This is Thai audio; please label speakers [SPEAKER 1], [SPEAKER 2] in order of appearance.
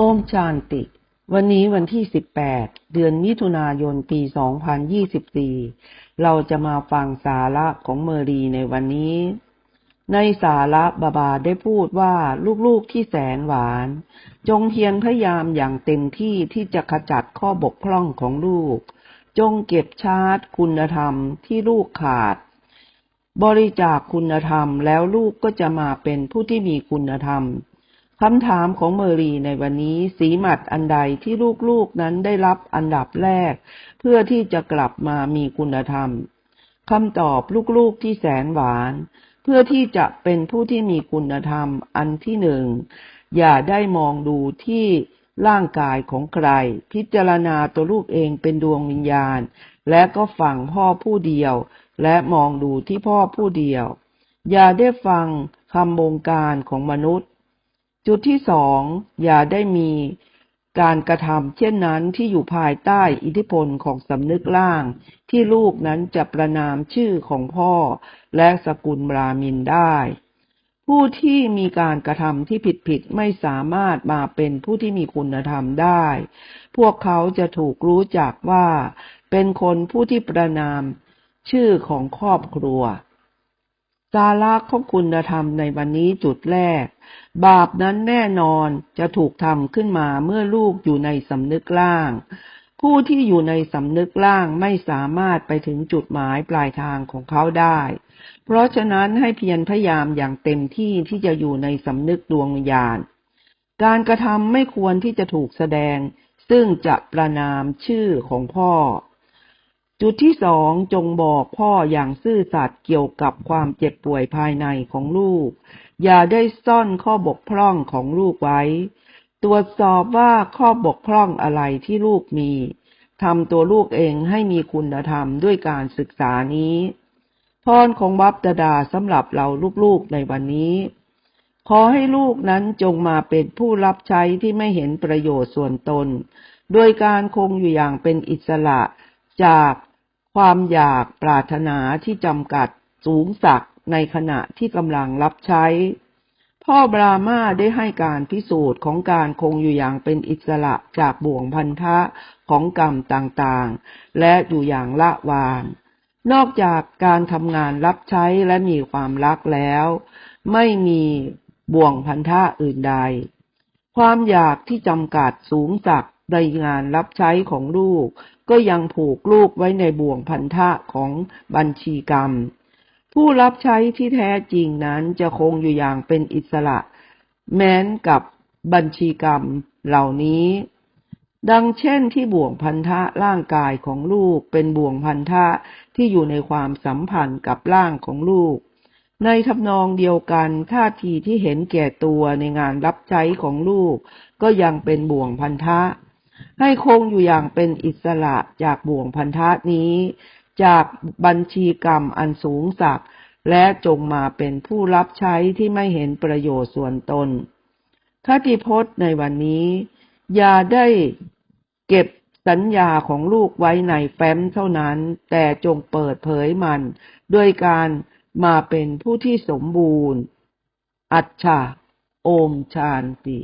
[SPEAKER 1] โอมชานติ วันนี้วันที่ 18 เดือนมิถุนายน ปี 2024 เราจะมาฟังสาระของเมอรีในวันนี้ ในสาระบาบาได้พูดว่าลูกๆที่แสนหวาน จงเพียรพยายามอย่างเต็มที่ที่จะขจัดข้อบกพร่องของลูก จงเก็บชาร์จคุณธรรมที่ลูกขาด บริจาคคุณธรรมแล้วลูกก็จะมาเป็นผู้ที่มีคุณธรรม คำถามของเมอรีในวันนี้สีหมัดอันใดที่ลูกๆนั้นได้รับอันดับแรก เพื่อที่จะกลับมามีคุณธรรมคำตอบลูกๆที่แสนหวาน เพื่อที่จะเป็นผู้ที่มีคุณธรรมอันที่หนึ่ง อย่าได้มองดูที่ร่างกายของใคร พิจารณาตัวลูกเองเป็นดวงวิญญาณ และก็ฟังพ่อผู้เดียว และมองดูที่พ่อผู้เดียว อย่าได้ฟังคำบงการของมนุษย์ จุดที่สองอย่าได้มีการกระทำเช่นนั้นที่อยู่ภายใต้อิทธิพลของสำนึกล่าง ที่ลูกนั้นจะประนามชื่อของพ่อ และสกุลบรามินได้ ผู้ที่มีการกระทำที่ผิดๆไม่สามารถมาเป็นผู้ที่มีคุณธรรมได้ พวกเขาจะถูกรู้จักว่า เป็นคนผู้ที่ประนามชื่อของครอบครัว สาระของคุณธรรมในวันนี้จุดแรก บาปนั้นแน่นอนจะถูกทำขึ้นมาเมื่อลูกอยู่ในสำนึกล่าง ผู้ที่อยู่ในสำนึกล่างไม่สามารถไปถึงจุดหมายปลายทางของเขาได้ เพราะฉะนั้นให้เพียรพยายามอย่างเต็มที่ที่จะอยู่ในสำนึกดวงวิญญาณ การกระทำไม่ควรที่จะถูกแสดง ซึ่งจะประนามชื่อของพ่อ จุดที่สองจงบอกพ่ออย่างซื่อสัตย์เกี่ยวกับความเจ็บป่วยภายในของลูก อย่าได้ซ่อนข้อบกพร่องของลูกไว้ ตรวจสอบว่าข้อบกพร่องอะไรที่ลูกมีทำตัวลูกเองให้มีคุณธรรมด้วยการศึกษานี้ พรของบัพดาดาสำหรับเราลูกๆในวันนี้ ขอให้ลูกนั้นจงมาเป็นผู้รับใช้ที่ไม่เห็นประโยชน์ส่วนตน โดยการคงอยู่อย่างเป็นอิสระจาก ความอยากปรารถนาที่จำกัดสูงสักในขณะที่กำลังรับใช้ พ่อบรามาได้ให้การพิสูจน์ของการคงอยู่อย่างเป็นอิสระจากบ่วงพันธะของกรรมต่างๆ และอยู่อย่างละวาง นอกจากการทำงานรับใช้และมีความรักแล้ว ไม่มีบ่วงพันธะอื่นใด ความอยากที่จำกัดสูงสักในงานรับใช้ของลูก ก็ยังผูกลูกไว้ในบ่วงพันธะของบัญชีกรรม ผู้รับใช้ที่แท้จริงนั้นจะคงอยู่อย่างเป็นอิสระ แม้นกับบัญชีกรรมเหล่านี้ ดังเช่นที่บ่วงพันธะร่างกายของลูกเป็นบ่วงพันธะที่อยู่ในความสัมพันธ์กับร่างของลูก ในทำนองเดียวกันท่าทีที่เห็นแก่ตัวในงานรับใช้ของลูก ก็ยังเป็นบ่วงพันธะ ให้คงอยู่อย่างเป็นอิสระจากบ่วงพันธะนี้ จากบัญชีกรรมอันสูงสักและจงมาเป็นผู้รับใช้ที่ไม่เห็นประโยชน์ส่วนตนคติพจน์ในวันนี้ อย่าได้เก็บสัญญาของลูกไว้ในแฟ้มเท่านั้น แต่จงเปิดเผยมัน ด้วยการมาเป็นผู้ที่สมบูรณ์ อัจฉาโอมชานติ